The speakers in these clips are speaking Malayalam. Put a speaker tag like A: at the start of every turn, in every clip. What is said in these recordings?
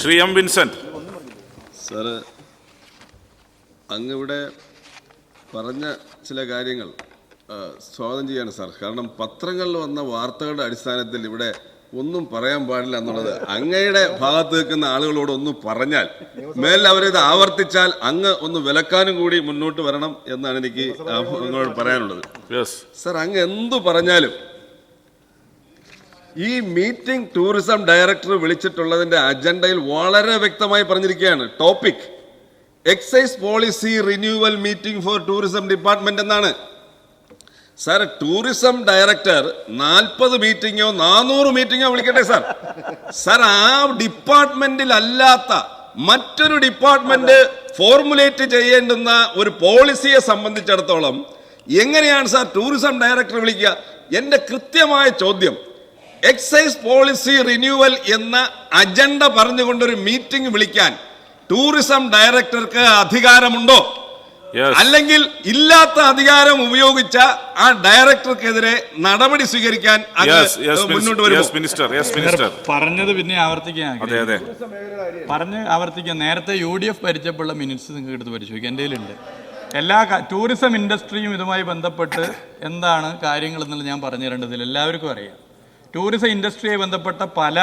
A: Shri M Vincent.
B: സാറ് അങ്ങിവിടെ പറഞ്ഞ ചില കാര്യങ്ങൾ സ്വാഗതം ചെയ്യാണ് സാർ. കാരണം പത്രങ്ങളിൽ വന്ന വാർത്തകളുടെ അടിസ്ഥാനത്തിൽ ഇവിടെ ഒന്നും പറയാൻ പാടില്ല എന്നുള്ളത് അങ്ങയുടെ ഭാഗത്ത് നിൽക്കുന്ന ആളുകളോട് ഒന്ന് പറഞ്ഞാൽ മേലിൽ അവരിത് ആവർത്തിച്ചാൽ അങ്ങ് ഒന്ന് വിലക്കാനും കൂടി മുന്നോട്ട് വരണം എന്നാണ് എനിക്ക് നിങ്ങളോട് പറയാനുള്ളത്. സർ അങ്ങ് എന്തു പറഞ്ഞാലും ഈ മീറ്റിംഗ് ടൂറിസം ഡയറക്ടർ വിളിച്ചിട്ടുള്ളതിന്റെ അജണ്ടയിൽ വളരെ വ്യക്തമായി പറഞ്ഞിരിക്കുകയാണ്. Topic excise policy renewal meeting for tourism department എന്നാണ്. സാർ ടൂറിസം ഡയറക്ടർ നാൽപ്പത് മീറ്റിംഗോ നാനൂറ് മീറ്റിംഗോ വിളിക്കട്ടെ സാർ സാർ ആ ഡിപ്പാർട്ട്മെന്റിൽ അല്ലാത്ത മറ്റൊരു ഡിപ്പാർട്ട്മെന്റ് ഫോർമുലേറ്റ് ചെയ്യേണ്ടുന്ന ഒരു പോളിസിയെ സംബന്ധിച്ചിടത്തോളം എങ്ങനെയാണ് സാർ ടൂറിസം ഡയറക്ടർ വിളിക്കുക? എന്റെ കൃത്യമായ ചോദ്യം എക്സൈസ് പോളിസി റിന്യൂവൽ എന്ന അജണ്ട പറഞ്ഞുകൊണ്ടൊരു മീറ്റിംഗ് വിളിക്കാൻ ടൂറിസം ഡയറക്ടർക്ക് അധികാരമുണ്ടോ?
A: യെസ്
B: അല്ലെങ്കിൽ ഇല്ലാത്ത അധികാരം ഉപയോഗിച്ച ആ ഡയറക്ടർക്കെതിരെ നടപടി സ്വീകരിക്കാൻ മുന്നോട്ട്
C: പറഞ്ഞത് പിന്നെ ആവർത്തിക്കാൻ
A: അതെ അതെ.
C: പറഞ്ഞ് ആവർത്തിക്കാൻ. നേരത്തെ യു ഡി എഫ് ഭരിച്ചപ്പോഴുള്ള മിനിറ്റ്സ് നിങ്ങൾക്ക് എടുത്ത് പരിശോധിക്കാം. എന്റെ കയ്യിലുണ്ട്. എല്ലാ ടൂറിസം ഇൻഡസ്ട്രിയും ഇതുമായി ബന്ധപ്പെട്ട് എന്താണ് കാര്യങ്ങൾ എന്നുള്ളത് ഞാൻ പറഞ്ഞു തരേണ്ടതില്ല എല്ലാവർക്കും അറിയാം. ടൂറിസം ഇൻഡസ്ട്രിയെ ബന്ധപ്പെട്ട പല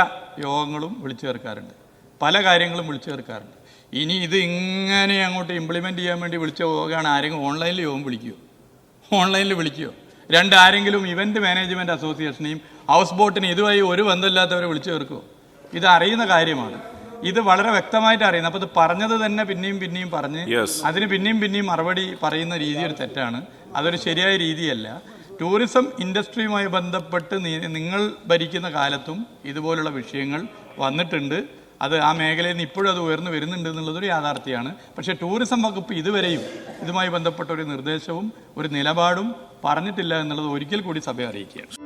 C: യോഗങ്ങളും വിളിച്ചു ചേർക്കാറുണ്ട്. പല കാര്യങ്ങളും വിളിച്ചു ചേർക്കാറുണ്ട്. ഇനി ഇത് ഇങ്ങനെ അങ്ങോട്ട് ഇംപ്ലിമെന്റ് ചെയ്യാൻ വേണ്ടി വിളിച്ച യോഗമാണ് ആരെങ്കിലും ഓൺലൈനിൽ യോഗം വിളിക്കുമോ ഓൺലൈനിൽ വിളിക്കുമോ രണ്ട് ആരെങ്കിലും ഇവന്റ് മാനേജ്മെന്റ് അസോസിയേഷനെയും ഹൗസ് ബോട്ടിനെ ഇതുവഴി ഒരു ബന്ധമില്ലാത്തവരെ വിളിച്ചു ചേർക്കുമോ ഇത് അറിയുന്ന കാര്യമാണ്. ഇത് വളരെ വ്യക്തമായിട്ട് അറിയുന്നത്. അപ്പോൾ ഇത് പറഞ്ഞത് തന്നെ പിന്നെയും പിന്നെയും പറഞ്ഞ്. അതിന് പിന്നെയും പിന്നെയും മറുപടി പറയുന്ന രീതി ഒരു തെറ്റാണ്. അതൊരു ശരിയായ രീതിയല്ല. ടൂറിസം ഇൻഡസ്ട്രിയുമായി ബന്ധപ്പെട്ട് നിങ്ങൾ ഭരിക്കുന്ന കാലത്തും ഇതുപോലുള്ള വിഷയങ്ങൾ വന്നിട്ടുണ്ട്. അത് ആ മേഖലയിൽ നിന്ന് ഇപ്പോഴും അത് ഉയർന്നു വരുന്നുണ്ട് എന്നുള്ളതൊരു യാഥാർത്ഥ്യമാണ്. പക്ഷേ ടൂറിസം വകുപ്പ് ഇതുവരെയും ഇതുമായി ബന്ധപ്പെട്ട ഒരു നിർദ്ദേശവും ഒരു നിലപാടും പറഞ്ഞിട്ടില്ല എന്നുള്ളത് ഒരിക്കൽ കൂടി സഭയെ അറിയിക്കുകയാണ്.